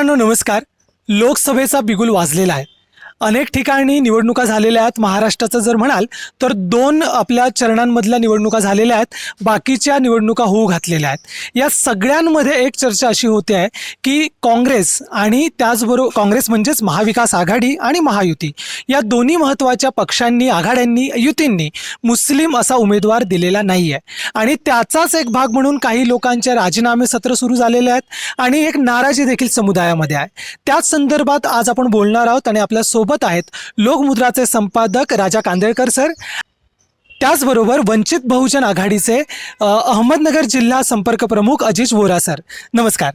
मित्रांनो नमस्कार. लोकसभेचा बिगुल वाजलेला आहे. अनेक ठिकाणी निवडणुका झालेल्या आहेत. महाराष्ट्राचं जर म्हणाल तर दोन आपल्या चरणांमधल्या निवडणुका झालेल्या आहेत. बाकीच्या निवडणुका होऊ घातलेल्या आहेत. या सगळ्यांमध्ये एक चर्चा अशी होते आहे की काँग्रेस आणि त्याचबरोबर काँग्रेस म्हणजेच महाविकास आघाडी आणि महायुती या दोन्ही महत्त्वाच्या पक्षांनी आघाड्यांनी युतींनी मुस्लिम असा उमेदवार दिलेला नाही आहे आणि त्याचाच एक भाग म्हणून काही लोकांचे राजीनामे सत्र सुरू झालेले आहेत. आणि एक नाराजी देखील समुदायामध्ये आहे. त्याच संदर्भात आज आपण बोलणार आहोत आणि आपल्या सोबत आहेत लोकमुद्राचे संपादक राजा कांदळकर सर. त्याचबरोबर वंचित बहुजन आघाडीचे अहमदनगर जिल्हा संपर्क प्रमुख अजिज वोरा सर. नमस्कार.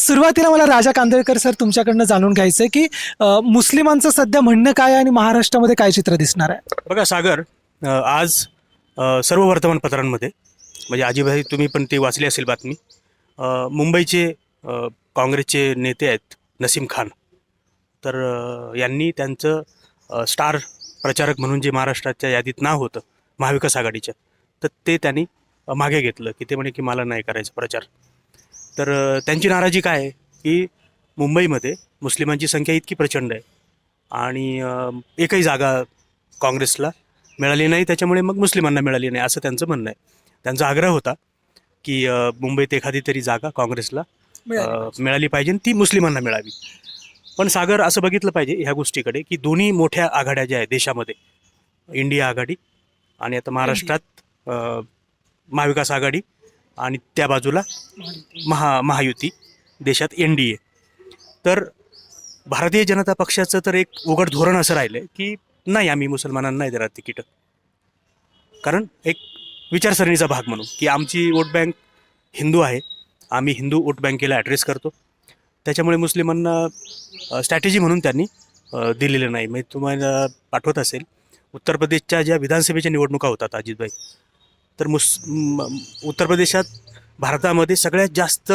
सुरुवातीला मला राजा कांदळकर सर तुमच्याकडनं जाणून घ्यायचं आहे की अ, मुस्लिमांचं सध्या म्हणणं काय आहे आणि महाराष्ट्रामध्ये काय चित्र दिसणार आहे? बघा सागर अ, आज अ, सर्व वर्तमानपत्रांमध्ये म्हणजे आजीबाई तुम्ही पण ती वाचली असेल बातमी अ, मुंबईचे अ, काँग्रेसचे नेते आहेत नसीम खान. तर यांनी त्यांचं स्टार प्रचारक म्हणून जे महाराष्ट्राच्या यादीत नाव होतं महाविकास आघाडीच्या तर ते त्यांनी मागे घेतलं की ते म्हणे की मला नाही करायचं प्रचार. तर त्यांची नाराजी काय आहे की मुंबईमध्ये मुस्लिमांची संख्या इतकी प्रचंड आहे आणि एकही जागा काँग्रेसला मिळाली नाही त्याच्यामुळे मग मुस्लिमांना मिळाली नाही असं त्यांचं म्हणणं आहे. त्यांचा आग्रह होता की मुंबईत एखादी तरी जागा काँग्रेसला मिळाली पाहिजे आणि ती मुस्लिमांना मिळावी. पण सागर असं बघितलं पाहिजे ह्या गोष्टीकडे की दोन्ही मोठ्या आघाड्या ज्या आहेत देशामध्ये इंडिया आघाडी आणि आता महाराष्ट्रात महाविकास आघाडी आणि त्या बाजूला महा महायुती देशात एन डी ए. तर भारतीय जनता पक्षाचं तर एक उघड धोरण असं राहिलं आहे की नाही आम्ही मुसलमानांना नाही देणार तिकीटं. कारण एक विचारसरणीचा भाग म्हणून की आमची वोट बँक हिंदू आहे आम्ही हिंदू वोट बँकेला ॲड्रेस करतो. त्याच्यामुळे मुस्लिमांना स्ट्रॅटेजी म्हणून त्यांनी दिलेलं नाही. म्हणजे तुम्हाला आठवत असेल उत्तर प्रदेशच्या ज्या विधानसभेच्या निवडणुका होतात अजितभाई तर मुस उत्तर प्रदेशात भारतामध्ये सगळ्यात जास्त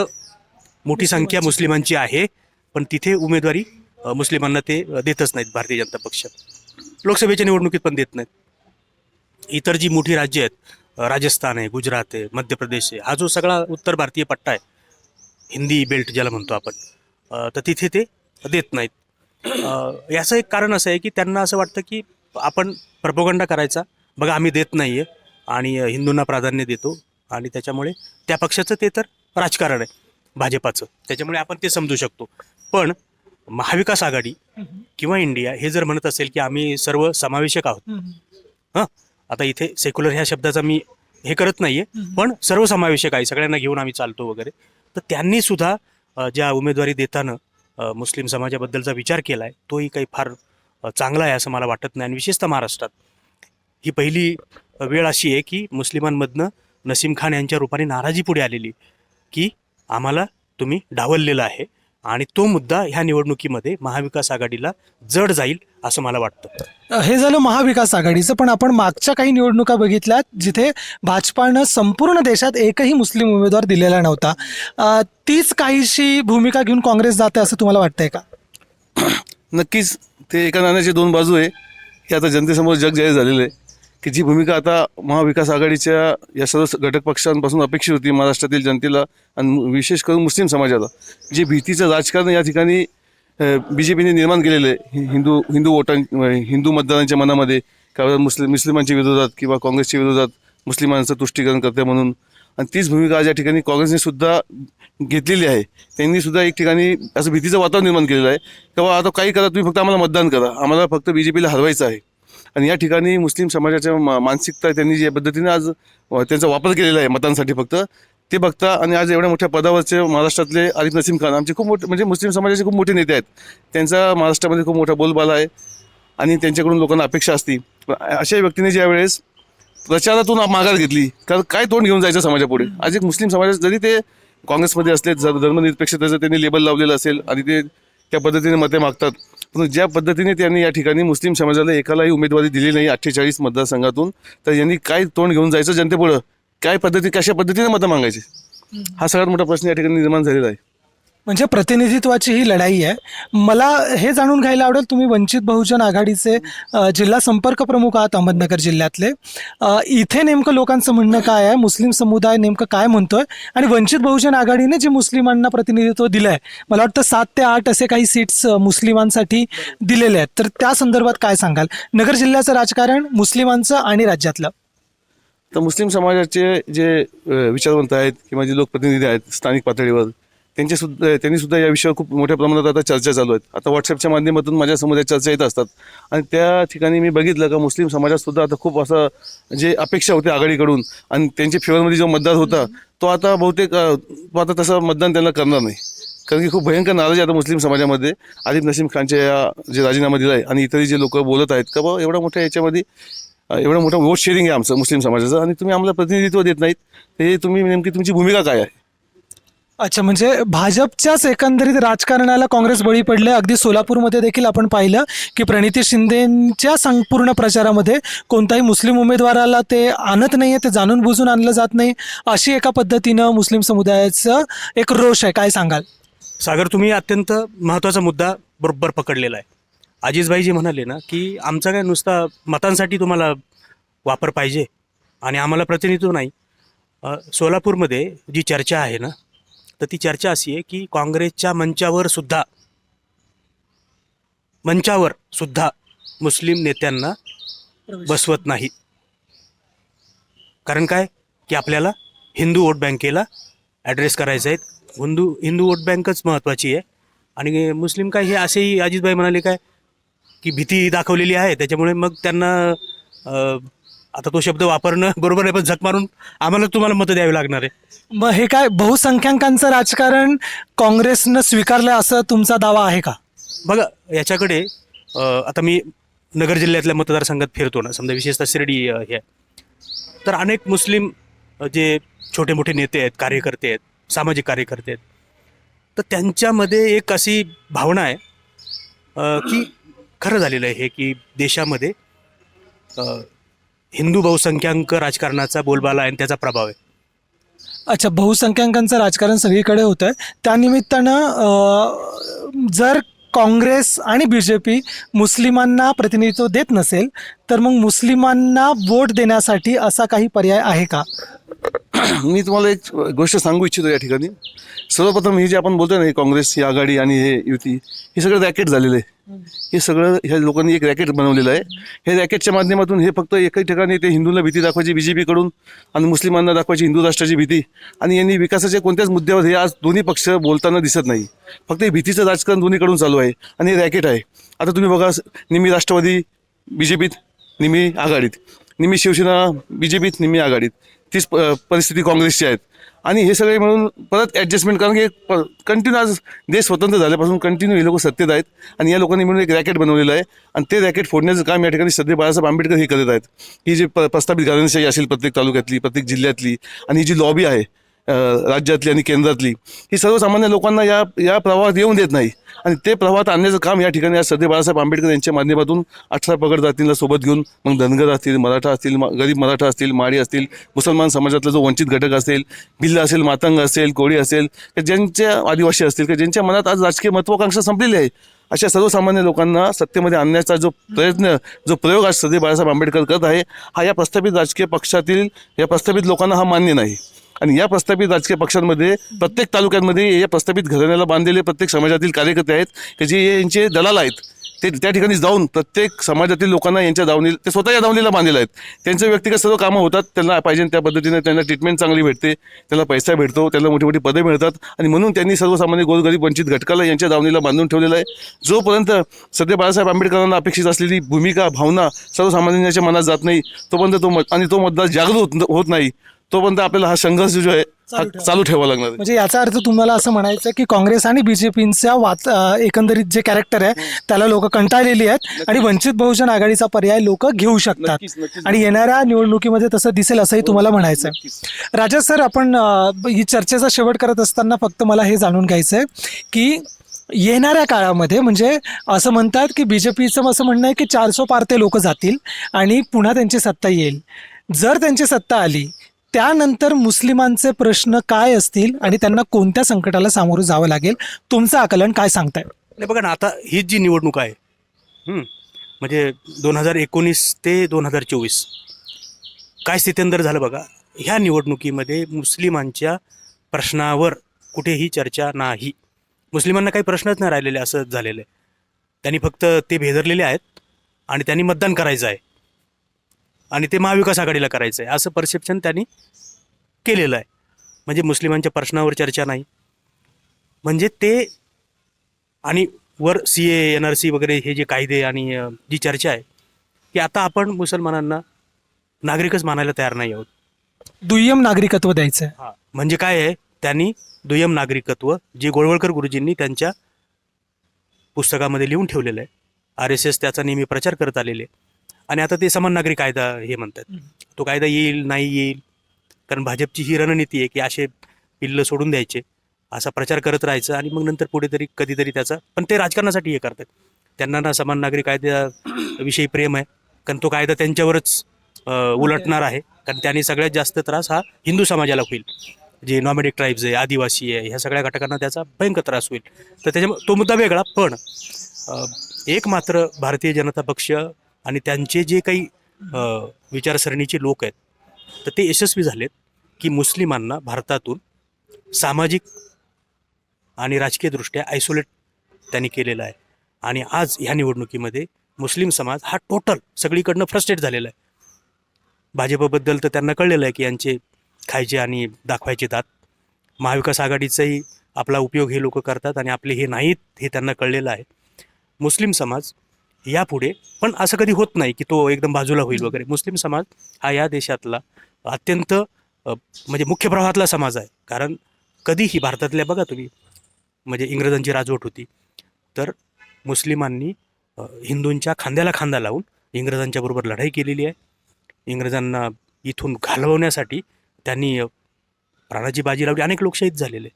मोठी संख्या मुस्लिमांची. आहे पण तिथे उमेदवारी मुस्लिमांना ते देतच नाहीत भारतीय जनता पक्ष. लोकसभेच्या निवडणुकीत पण देत नाहीत. इतर जी मोठी राज्य आहेत राजस्थान आहे गुजरात आहे मध्य प्रदेश आहे हा जो सगळा उत्तर भारतीय पट्टा आहे हिंदी बेल्ट ज्याला म्हणतो आपण तर तिथे ते देत नाहीत. याचं एक कारण असं आहे की त्यांना असं वाटतं की आपण प्रपोगंडा करायचा. बघा आम्ही देत नाही आहे आणि हिंदूंना प्राधान्य देतो आणि त्याच्यामुळे त्या पक्षाचं ते तर राजकारण आहे भाजपाचं. त्याच्यामुळे आपण ते समजू शकतो. पण महाविकास आघाडी किंवा इंडिया हे जर म्हणत असेल की आम्ही सर्व समावेशक आहोत. हां? आता इथे सेक्युलर ह्या शब्दाचा मी हे करत नाही आहे पण सर्वसमावेशक आहे. सगळ्यांना घेऊन आम्ही चालतो वगैरे. तर त्यांनी सुद्धा ज्या उमेदवारी देताना मुस्लिम समाजाबद्दलचा विचार केला आहे तोही काही फार चांगला आहे असं मला वाटत नाही. आणि विशेषतः महाराष्ट्रात. ही पहिली वेळ अशी आहे की मुस्लिमांमधनं नसीम खान यांच्या रूपाने नाराजी पुढे आलेली की आम्हाला तुम्ही डावललेलं आहे. आणि तो मुद्दा ह्या निवडणुकीमध्ये महाविकास आघाडीला जड जाईल असं मला वाटतं. हे झालं महाविकास आघाडीचं पण आपण मागच्या काही निवडणुका बघितल्यात जिथे भाजपानं संपूर्ण देशात एकही मुस्लिम उमेदवार दिलेला नव्हता. तीच काहीशी भूमिका घेऊन काँग्रेस जाते असं तुम्हाला वाटतंय का? नक्कीच. ते एका नाण्याची दोन बाजू आहे. हे आता जनतेसमोर जग जाहीर झालेलं आहे. की जी भूमिका आता महाविकास आघाडीच्या या सर्व घटक पक्षांपासून अपेक्षित होती महाराष्ट्रातील जनतेला आणि विशेष करून मुस्लिम समाजाला. जे भीतीचं राजकारण या ठिकाणी बी जे पीने निर्माण केलेलं आहे. हिंदू हिंदू वोटां हिंदू मतदारांच्या मनामध्ये का मुस्लिम मुस्लिमांच्या विरोधात किंवा काँग्रेसच्या विरोधात मुस्लिमांचं तुष्टीकरण करते म्हणून. आणि तीच भूमिका आज या ठिकाणी काँग्रेसने सुद्धा घेतलेली आहे. त्यांनी सुद्धा एक ठिकाणी असं भीतीचं वातावरण निर्माण केलेलं आहे. किंवा आता काही करा तुम्ही फक्त आम्हाला मतदान करा. आम्हाला फक्त बी जे पीला हरवायचं आहे. आणि या ठिकाणी मुस्लिम समाजाच्या मा- मानसिकता त्यांनी ज्या पद्धतीने आज त्यांचा वापर केलेला आहे मतांसाठी फक्त ते बघता आणि आज एवढ्या मोठ्या पदावरचे महाराष्ट्रातले आरिफ नसीम खान आमचे खूप मोठे म्हणजे मुस्लिम समाजाचे खूप मोठे नेते आहेत. त्यांचा महाराष्ट्रामध्ये खूप मोठा बोलबाला आहे आणि त्यांच्याकडून लोकांना अपेक्षा असती. पण अशा व्यक्तीने ज्या वेळेस प्रचारातून माघार घेतली कारण काय तोंड घेऊन जायचं समाजापुढे? आज एक मुस्लिम समाज जरी ते काँग्रेसमध्ये असले जर धर्मनिरपेक्षतेचं त्यांनी लेबल लावलेलं असेल आणि ते त्या पद्धतीने मते मागतात पण ज्या पद्धतीने त्यांनी या ठिकाणी मुस्लिम समाजाला एकालाही उमेदवारी दिली नाही अठ्ठेचाळीस मतदारसंघातून तर यांनी काय तोंड घेऊन जायचं जनतेपुढं? काय पद्धती कशा पद्धतीने मतं मागायची? हा सगळ्यात मोठा प्रश्न या ठिकाणी निर्माण झालेला आहे. म्हणजे प्रतिनिधित्वाची ही लढाई आहे. मला हे जाणून घ्यायला आवडेल तुम्ही वंचित बहुजन आघाडीचे जिल्हा संपर्क प्रमुख आहात अहमदनगर जिल्ह्यातले. इथे नेमकं लोकांचं म्हणणं काय आहे मुस्लिम समुदाय नेमकं काय म्हणतोय आणि वंचित बहुजन आघाडीने जे मुस्लिमांना प्रतिनिधित्व दिलं आहे मला वाटतं सात ते आठ असे काही सीट्स मुस्लिमांसाठी दिलेले आहेत. तर त्या संदर्भात काय सांगाल? नगर जिल्ह्याचं राजकारण मुस्लिमांचं आणि राज्यातलं? तर मुस्लिम समाजाचे जे विचारवंत आहेत किंवा जे लोकप्रतिनिधी आहेत स्थानिक पातळीवर त्यांचे सुद्धा त्यांनी सुद्धा या विषयावर खूप मोठ्या प्रमाणात आता चर्चा चालू आहेत. आता व्हॉट्सअपच्या माध्यमातून माझ्या समुदाय या चर्चा येत असतात. आणि त्या ठिकाणी मी बघितलं का मुस्लिम समाजात सुद्धा आता खूप असं जे अपेक्षा होती आघाडीकडून आणि त्यांच्या फेवरमध्ये जो मतदार होता तो आता बहुतेक तो आता तसं मतदान त्यांना करणार नाही. कारण की खूप भयंकर नाराज आहे आता मुस्लिम समाजामध्ये. आरिफ नसीम खानच्या या जे राजीनामा दिला आहे आणि इतरही जे लोक बोलत आहेत का बाबा एवढ्या मोठ्या याच्यामध्ये एवढं मोठं वोट शेअरिंग आहे आमचं मुस्लिम समाजाचं. आणि तुम्ही आम्हाला प्रतिनिधित्व देत नाहीत. ते तुम्ही नेमकी तुमची भूमिका काय आहे? अच्छा म्हणजे भाजपच्याच एकंदरीत राजकारणाला काँग्रेस बळी पडले अगदी सोलापूरमध्ये देखील आपण पाहिलं की प्रणिती शिंदेच्या संपूर्ण प्रचारामध्ये कोणताही मुस्लिम उमेदवाराला ते आणत नाही आहे ते जाणून बुजून आणलं जात नाही. अशी एका पद्धतीनं मुस्लिम समुदायाचं एक रोष आहे. काय सांगाल? सागर तुम्ही अत्यंत महत्त्वाचा मुद्दा बरोबर पकडलेला आहे. अजिजभाई जी म्हणाले ना की आमचा काय नुसता मतांसाठी तुम्हाला वापर पाहिजे आणि आम्हाला प्रतिनिधित्व नाही. सोलापूरमध्ये जी चर्चा आहे ना तर ती चर्चा अशी आहे की काँग्रेसच्या मंचावर सुद्धा मंचावर सुद्धा मुस्लिम नेत्यांना बसवत नाही. कारण काय? की आपल्याला हिंदू वोट बँकेला ॲड्रेस करायचं आहे हिंदू हिंदू वोट बँकच महत्त्वाची आहे. आणि मुस्लिम काय हे असेही अजितभाई म्हणाले काय? की भीती दाखवलेली आहे. त्याच्यामुळे मग त्यांना आता तो शब्द वापरणं बरोबर आहे पण झक मारून आम्हाला तुम्हाला मतं द्यावी लागणार आहे मग हे काय बहुसंख्याकांचं राजकारण काँग्रेसनं स्वीकारलं असं तुमचा दावा आहे का बघा याच्याकडे अं, आता मी नगर जिल्ह्यातल्या मतदारसंघात फिरतो ना समजा विशेषतः शिर्डी अं, हे आहे. तर अनेक मुस्लिम अं, जे छोटे मोठे नेते आहेत कार्यकर्ते आहेत सामाजिक कार्यकर्ते आहेत तर त्यांच्यामध्ये एक अशी भावना आहे अं, की खरं झालेलं आहे हे की देशामध्ये अं, हिंदू बहुसंख्याक राजकारणाचा बोलबाला आहे आणि त्याचा प्रभाव आहे. अच्छा बहुसंख्याकांचं राजकारण सगळीकडे होतं आहे त्यानिमित्तानं जर काँग्रेस आणि बी जे पी मुस्लिमांना प्रतिनिधित्व देत नसेल तर मग मुस्लिमांना वोट देण्यासाठी असा काही पर्याय आहे का? मी तुम्हाला एक गोष्ट सांगू इच्छितो या ठिकाणी. सर्वप्रथम हे जे आपण बोलतोय ना हे काँग्रेस ही आघाडी आणि हे युती हे सगळं रॅकेट झालेलं आहे. हे सगळं ह्या लोकांनी एक रॅकेट बनवलेलं आहे. हे रॅकेटच्या माध्यमातून हे फक्त एकही ठिकाणी ते हिंदूंना भीती दाखवायची बी जे पीकडून आणि मुस्लिमांना दाखवायची हिंदू राष्ट्राची भीती आणि यांनी विकासाच्या कोणत्याच मुद्द्यावर हे आज दोन्ही पक्ष बोलताना दिसत नाही. फक्त हे भीतीचं राजकारण दोन्हीकडून चालू आहे आणि हे रॅकेट आहे. आता तुम्ही बघा निम्मी राष्ट्रवादी बी जे पीत निम्मी आघाडीत निम्मी शिवसेना बी जे पीत निम्मी आघाडीत. तीच प- परिस्थिती काँग्रेसची आहेत. आणि हे सगळे मिळून परत ॲडजस्टमेंट कारण की कंटिन्यू आज देश स्वतंत्र झाल्यापासून कंटिन्यू हे लोक सत्तेत आहेत. आणि या लोकांनी मिळून एक रॅकेट बनवलेलं आहे. आणि ते रॅकेट फोडण्याचं काम या ठिकाणी सध्या बाळासाहेब आंबेडकर हे करत आहेत. ही जी प प्रस्तावित घराणेशाही असेल प्रत्येक तालुक्यातली प्रत्येक जिल्ह्यातली आणि ही जी लॉबी आहे राज्यातली आणि केंद्रातली ही सर्वसामान्य लोकांना या या प्रवाहात येऊन देत नाही. आणि ते प्रवाहात आणण्याचं काम या ठिकाणी आज सध्या बाळासाहेब आंबेडकर यांच्या माध्यमातून अठरा पगड जातींना सोबत घेऊन मग धनगर असतील मराठा असतील गरीब मराठा असतील माडी असतील मुसलमान समाजातला जो वंचित घटक असेल भिल्ल असेल मातंग असेल कोळी असेल की ज्यांच्या आदिवासी असतील की ज्यांच्या मनात आज राजकीय महत्वाकांक्षा संपलेली आहे अशा सर्वसामान्य लोकांना सत्तेमध्ये आणण्याचा जो प्रयत्न जो प्रयोग आज सध्या बाळासाहेब आंबेडकर करत आहे हा या प्रस्थापित राजकीय पक्षातील या प्रस्थापित लोकांना हा मान्य नाही. आणि या प्रस्थापित राजकीय पक्षांमध्ये प्रत्येक तालुक्यांमध्ये या प्रस्थापित घराण्याला बांधलेले प्रत्येक समाजातील कार्यकर्ते आहेत की जे यांचे दलाल आहेत ते त्या ठिकाणी जाऊन प्रत्येक समाजातील लोकांना यांच्या दावणी ते स्वतः या दावणीला बांधलेले आहेत. त्यांचे व्यक्तिगत सर्व कामं होतात त्यांना पाहिजे त्या पद्धतीने त्यांना ट्रीटमेंट चांगली भेटते त्याला पैसा भेटतो त्याला मोठी मोठी पदे मिळतात आणि म्हणून त्यांनी सर्वसामान्य गोरगरीब वंचित घटकाला यांच्या दावणीला बांधून ठेवलेलं आहे. जोपर्यंत सध्या बाळासाहेब आंबेडकरांना अपेक्षित असलेली भूमिका भावना सर्वसामान्यांच्या मनात जात नाही तोपर्यंत तो मत आणि तो मतदार जागृत होत- होत नाही. तोपर्यंत आपल्याला हा संघर्ष जो आहे हा चालू ठेवा. चालू ठेवावा लागणार आहे. म्हणजे याचा अर्थ तुम्हाला असं म्हणायचं की काँग्रेस आणि बीजेपीच्या वात अं, एकंदरीत जे कॅरेक्टर आहे त्याला लोक कंटाळलेली आहेत आणि वंचित बहुजन आघाडीचा पर्याय लोक घेऊ शकतात. नक्कीच. आणि येणाऱ्या निवडणुकीमध्ये तसं दिसेल असंही तुम्हाला म्हणायचं आहे राजा सर आपण अं, ही चर्चेचा शेवट करत असताना फक्त मला हे जाणून घ्यायचं आहे की येणाऱ्या काळामध्ये म्हणजे असं म्हणतात की बी जे पीचं असं म्हणणं आहे की चारसो पार ते लोक जातील आणि पुन्हा त्यांची सत्ता येईल. जर त्यांची सत्ता आली त्यानंतर मुस्लिमांचे प्रश्न काय असतील आणि त्यांना कोणत्या संकटाला सामोरं जावं लागेल? तुमचं आकलन काय सांगताय? नाही बघा ना आता हीच जी निवडणूक आहे हं, म्हणजे दोन हजार एकोणीस ते दोन हजार चोवीस काय स्थित्यंतर झालं बघा ह्या निवडणुकीमध्ये मुस्लिमांच्या प्रश्नावर कुठेही चर्चा नाही. मुस्लिमांना काही प्रश्नच नाही राहिलेले असं झालेलं आहे. त्यांनी फक्त ते भेदरलेले आहेत आणि त्यांनी मतदान करायचं आहे. आणि ते महाविकास आघाडीला करायचं आहे असं परसेप्शन त्यांनी केलेलं आहे. म्हणजे मुस्लिमांच्या प्रश्नावर चर्चा नाही. म्हणजे ते आणि वर C A N R C वगैरे हे जे कायदे आणि जी चर्चा आहे की आता आपण मुसलमानांना नागरिकच मानायला तयार नाही आहोत. दुय्यम नागरिकत्व द्यायचं आहे म्हणजे काय आहे त्यांनी दुय्यम नागरिकत्व जे गोळवळकर गुरुजींनी त्यांच्या पुस्तकामध्ये लिहून ठेवलेलं आहे. आर एस एस त्याचा नेहमी प्रचार करत आलेले आणि आता ते समान नागरिक कायदा हे म्हणतात. तो कायदा येईल नाही येईल? कारण भाजपची ही रणनीती आहे की असे पिल्लं सोडून द्यायचे असा प्रचार करत राहायचं आणि मग नंतर पुढे तरी कधीतरी त्याचा पण ते राजकारणासाठी हे करतात. त्यांना ना समान नागरिक कायद्याविषयी प्रेम आहे कारण तो कायदा त्यांच्यावरच उलटणार आहे. कारण त्यांनी सगळ्यात जास्त त्रास हा हिंदू समाजाला होईल. जे नॉमेडिक ट्राईब्स आहे आदिवासी आहे ह्या सगळ्या घटकांना त्याचा भयंकर त्रास होईल. तर त्याच्यामुळे तो मुद्दा वेगळा पण एक मात्र भारतीय जनता पक्ष आणि त्यांचे जे काही विचारसरणीचे लोक आहेत तर ते यशस्वी झालेत की मुस्लिमांना भारतातून सामाजिक आणि राजकीयदृष्ट्या आयसोलेट त्यांनी केलेलं आहे. आणि आज ह्या निवडणुकीमध्ये मुस्लिम समाज हा टोटल सगळीकडनं फ्रस्ट्रेट झालेला आहे. भाजपबद्दल तर त्यांना कळलेलं आहे की यांचे खायचे आणि दाखवायचे दात. महाविकास आघाडीचाही आपला उपयोग हे लोक करतात आणि आपले हे नाहीत हे त्यांना कळलेलं आहे. मुस्लिम समाज यापुढे. पण असं कधी होत नाही की तो एकदम बाजूला होईल वगैरे. मुस्लिम समाज हा या देशातला अत्यंत म्हणजे मुख्य प्रवाहातला समाज आहे. कारण कधीही भारतातल्या बघा तुम्ही म्हणजे इंग्रजांची राजवट होती. तर मुस्लिमांनी हिंदूंच्या खांद्याला खांदा लावून इंग्रजांच्या बरोबर लढाई केलेली आहे. इंग्रजांना इथून घालवण्यासाठी त्यांनी प्राणाची बाजी लावली. अनेक लोक शहीद झालेले.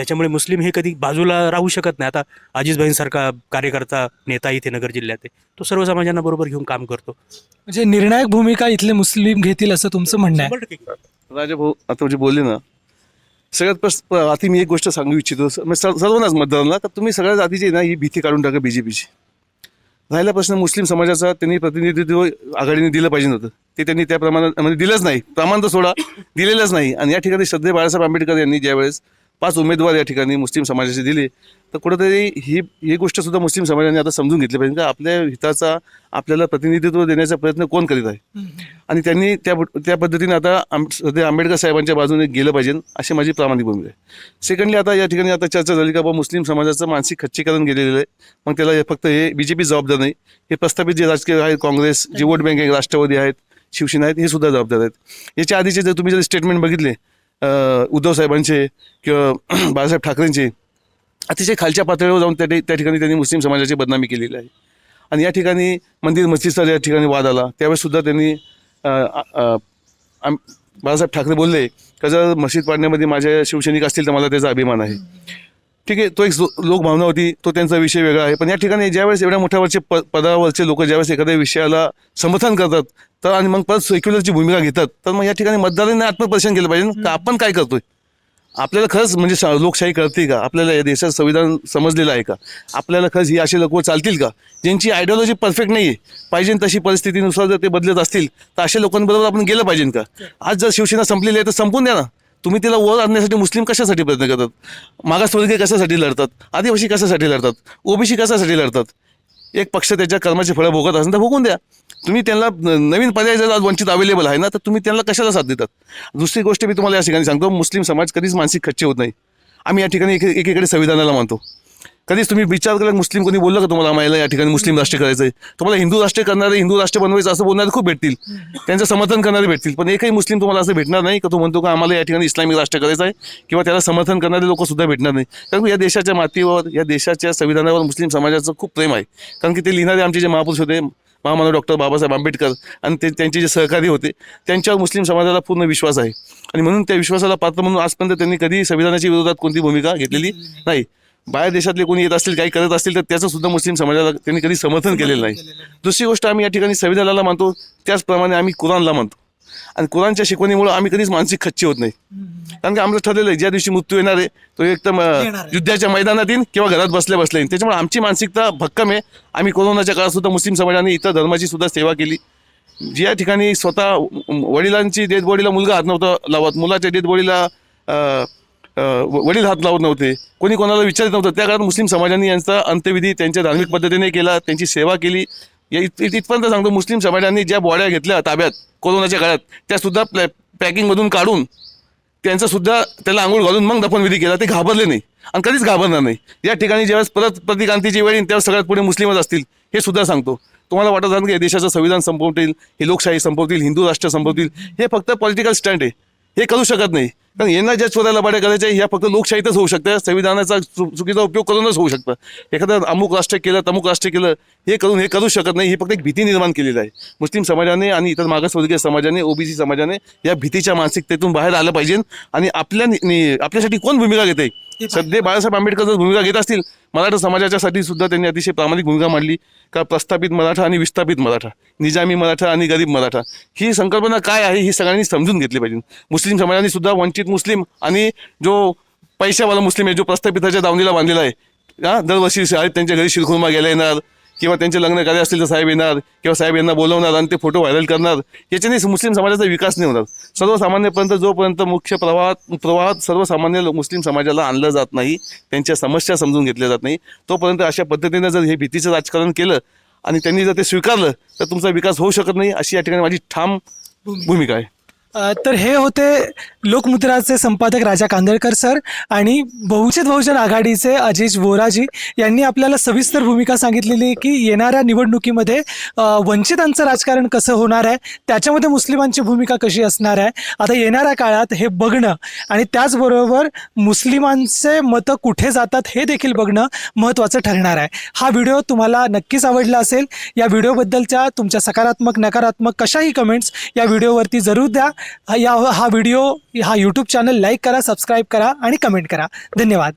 त्याच्यामुळे मुस्लिम हे कधी बाजूला राहू शकत नाही. आता अजिजभाईंसारखा कार्यकर्ता नेता इथे नगर जिल्ह्यात आहे. तो सर्व समाजांना बरोबर घेऊन काम करतो. म्हणजे निर्णायक भूमिका इथले मुस्लिम घेतील असं तुमचं म्हणणं आहे. शंभर टक्के. राजा भाऊ आता जे बोलले ना सगळ्यात आधी मी एक गोष्ट सांगू इच्छितो. म्हणजे सर्व- सर्वांनाच मतदारांना तर तुम्ही सगळ्यात आधीची आहे ना ही भीती काढून टाका बीजेपीची राहिला प्रश्न मुस्लिम समाजाचा त्यांनी प्रतिनिधित्व आघाडीने दिलं पाहिजे नव्हतं. ते त्यांनी त्या प्रमाणात म्हणजे दिलंच नाही. प्रमाण तर सोडा दिलेलंच नाही. आणि या ठिकाणी श्रद्धे बाळासाहेब आंबेडकर यांनी ज्यावेळेस पाच उमेदवार या ठिकाणी मुस्लिम समाजाचे दिले. तर कुठंतरी ही ही गोष्ट सुद्धा मुस्लिम समाजाने आता समजून घेतली पाहिजे. का आपल्या हिताचा आपल्याला प्रतिनिधित्व देण्याचा प्रयत्न कोण करीत आहे? आणि त्यांनी त्या त्या पद्धतीने आता आम सध्या आंबेडकर साहेबांच्या बाजूने गेलं पाहिजे अशी माझी प्रामाणिक भूमिका आहे. सेकंडली आता या ठिकाणी आता चर्चा झाली का बा मुस्लिम समाजाचं मानसिक खच्चीकरण गेलेलं आहे. मग त्याला हे फक्त हे बी जे पी जबाबदार नाही. हे प्रस्थापित जे राजकीय आहेत काँग्रेस जी वोट बँक आहे राष्ट्रवादी आहेत शिवसेना आहेत हे सुद्धा जबाबदार आहेत. याच्या आधीचे जर तुम्ही जर स्टेटमेंट बघितले उद्धव साहेबांचे किंवा बाळासाहेब ठाकरेंचे अतिशय खालच्या पातळीवर जाऊन त्या त्या ठिकाणी त्यांनी मुस्लिम समाजाची बदनामी केलेली आहे. आणि या ठिकाणी मंदिर मस्जिदचा या ठिकाणी वाद आला त्यावेळेस सुद्धा त्यांनी बाळासाहेब ठाकरे बोलले का जर मस्जिद पाडण्यामध्ये माझे शिवसैनिक असतील तर मला त्याचा अभिमान आहे. ठीक आहे तो एक जो- लोकभावना होती तो त्यांचा विषय वेगळा आहे. पण या ठिकाणी ज्यावेळेस एवढ्या मोठ्यावरचे प पदावरचे लोक ज्यावेळेस एखाद्या विषयाला समर्थन करतात तर आणि मग परत सेक्युलरची भूमिका घेतात तर मग या ठिकाणी मतदारांनी आत्मपरीक्षण केलं पाहिजे. ना, का आपण काय करतोय? आपल्याला खरंच म्हणजे लोकशाही कळते का? आपल्याला या देशात संविधान समजलेलं आहे का? आपल्याला खरंच ही असे लोक चालतील का? ज्यांची आयडिओलॉजी परफेक्ट नाही आहे पाहिजे तशी परिस्थितीनुसार जर ते बदलत असतील तर अशा लोकांबरोबर आपण गेलं पाहिजे का? आज जर शिवसेना संपलेली आहे तर संपून द्या ना. तुम्ही तिला वर आणण्यासाठी मुस्लिम कशासाठी प्रयत्न करतात? मागासवर्गीय कशासाठी लढतात? आदिवासी कशासाठी लढतात? ओबीसी कशासाठी लढतात? एक पक्ष त्याच्या कर्माची फळं भोगत असेल तर भोगून द्या. तुम्ही त्यांना नवीन पर्याय जर आज वंचित अवेलेबल आहे ना तर तुम्ही त्यांना कशाला साथ देतात? दुसरी गोष्ट मी तुम्हाला या ठिकाणी सांगतो मुस्लिम समाज कधीच मानसिक खच्चे होत नाही. आम्ही या ठिकाणी एके- एकीकडे संविधानाला मानतो. कधीच तुम्ही विचार केला मुस्लिम कोणी बोललं का तुम्हाला आम्हाला या ठिकाणी मुस्लिम राष्ट्र करायचं आहे तुम्हाला हिंदू राष्ट्र करणारे हिंदू राष्ट्र बनवायचं असं बोलणारे खूप भेटतील. त्यांचं समर्थन करणारे भेटतील. पण एकही मुस्लिम तुम्हाला असं भेटणार नाही का? तो म्हणतो का आम्हाला या ठिकाणी इस्लामिक राष्ट्र करायचं आहे किंवा त्याला समर्थन करणारे लोक सुद्धा भेटणार नाही. कारण या देशाच्या मातीवर या देशाच्या संविधानावर मुस्लिम समाजाचं खूप प्रेम आहे. कारण की ते लिहिणारे आमचे जे महापुरुष होते महामानव डॉक्टर बाबासाहेब आंबेडकर आणि ते त्यांचे जे सहकारी होते त्यांच्यावर मुस्लिम समाजाला पूर्ण विश्वास आहे. आणि म्हणून त्या विश्वासाला पात्र म्हणून आजपर्यंत त्यांनी कधी संविधानाच्या विरोधात कोणती भूमिका घेतलेली नाही. बाहेर देशातले कोणी येत असतील काही करत असतील तर त्याचं सुद्धा मुस्लिम समाजाला त्यांनी कधी समर्थन केलेलं नाही. दुसरी गोष्ट आम्ही या ठिकाणी संविधानाला मानतो त्याचप्रमाणे आम्ही कुरानला मानतो. आणि कुराणच्या शिकवणीमुळे आम्ही कधीच मानसिक खच्ची होत नाही. कारण की आमचं ठरलेलं आहे ज्या दिवशी मृत्यू येणार आहे तो येणार आहे. युद्धाच्या मैदानात येईन किंवा घरात बसल्या बसल्या येईन. त्याच्यामुळे आमची मानसिकता भक्कम आहे. आम्ही कोरोनाच्या काळात सुद्धा मुस्लिम समाजाने इतर धर्माची सुद्धा सेवा केली. ज्या ठिकाणी स्वतः वडिलांची डेड बॉडीला मुलगा हात नव्हता लावत मुलाच्या डेड बॉडीला वडील हात लावत नव्हते. कोणी कोणाला विचारत नव्हतं. त्या काळात मुस्लिम समाजाने यांचा अंत्यविधी त्यांच्या धार्मिक पद्धतीने केला त्यांची सेवा केली. या इत- इथपर्यंत सांगतो मुस्लिम समाजाने ज्या बॉड्या घेतल्या ताब्यात कोरोनाच्या काळात त्यासुद्धा प्लॅ पॅकिंगमधून काढून त्यांचासुद्धा त्याला आंघोळ घालून मग दफनविधी केला. ते घाबरले नाही आणि कधीच घाबरणार नाही. या ठिकाणी ज्यावेळेस परत प्रतिक्रांतीची वेळ येईल त्यावेळेस सगळ्यात पुढे मुस्लिमच असतील हे सुद्धा सांगतो. तुम्हाला वाटत असेल की देशाचं संविधान संपवतील हे लोकशाही संपवतील हिंदू राष्ट्र संपवतील हे फक्त पॉलिटिकल स्टँड आहे. हे करू शकत नाही. कारण यांना ज्या चोऱ्याला बड्या करायच्या ह्या फक्त लोकशाहीतच होऊ शकतं. संविधानाचा चु- चुकीचा उपयोग करूनच होऊ शकतं. एखादं अमुक राष्ट्र केलं तमुक राष्ट्र केलं हे करून हे करू शकत नाही ही फक्त एक भीती निर्माण केलेली आहे. मुस्लिम समाजाने आणि इतर मागासवर्गीय समाजाने ओबीसी समाजाने या भीतीच्या मानसिकतेतून बाहेर आलं पाहिजे. आणि आपल्या आपल्यासाठी कोण भूमिका घेते सध्या बाळासाहेब आंबेडकर जर भूमिका घेत असतील मराठा समाजाच्यासाठी सुद्धा त्यांनी अतिशय प्रामाणिक भूमिका मांडली. का प्रस्थापित मराठा आणि विस्थापित मराठा निजामी मराठा आणि गरीब मराठा ही संकल्पना काय आहे ही सगळ्यांनी समजून घेतली पाहिजे. मुस्लिम समाजाने सुद्धा वंचित मुस्लिम आणि जो पैशावाला मुस्लिम आहे जो प्रस्थापिताच्या दावणीला बांधलेला आहे हा दरवर्षी शाळेत त्यांच्या घरी शिरखुर्मा गेल्या येणार किंवा त्यांचे लग्न कार्य असतील तर साहेब येणार किंवा साहेब यांना बोलवणार आणि ते फोटो व्हायरल करणार याच्याने मुस्लिम समाजाचा विकास नाही होणार. सर्वसामान्यपर्यंत जोपर्यंत मुख्य प्रवाहात प्रवाहात सर्वसामान्य मुस्लिम समाजाला आणलं जात नाही त्यांच्या समस्या समजून घेतल्या जात नाही तोपर्यंत अशा पद्धतीनं जर हे भीतीचं राजकारण केलं आणि त्यांनी जर ते स्वीकारलं तर तुमचा विकास होऊ शकत नाही अशी या ठिकाणी माझी ठाम भूमिका आहे. तर हे होते लोकमुद्राचे संपादक राजा कांदळकर सर आणि बहुचित बहुजन आघाडीचे अजिज वोराजी यांनी आपल्याला सविस्तर भूमिका सांगितलेली आहे की येणाऱ्या निवडणुकीमध्ये वंचितांचं राजकारण कसं होणार आहे त्याच्यामध्ये मुस्लिमांची भूमिका कशी असणार आहे आता येणाऱ्या काळात हे बघणं आणि त्याचबरोबर मुस्लिमांचे मतं कुठे जातात हे देखील बघणं महत्त्वाचं ठरणार आहे. हा व्हिडिओ तुम्हाला नक्कीच आवडला असेल. या व्हिडिओबद्दलच्या तुमच्या सकारात्मक नकारात्मक कशाही कमेंट्स या व्हिडिओवरती जरूर द्या. हा- या हा व्हिडिओ हा यूट्यूब चॅनल लाईक करा सबस्क्राईब करा आणि कमेंट करा. धन्यवाद.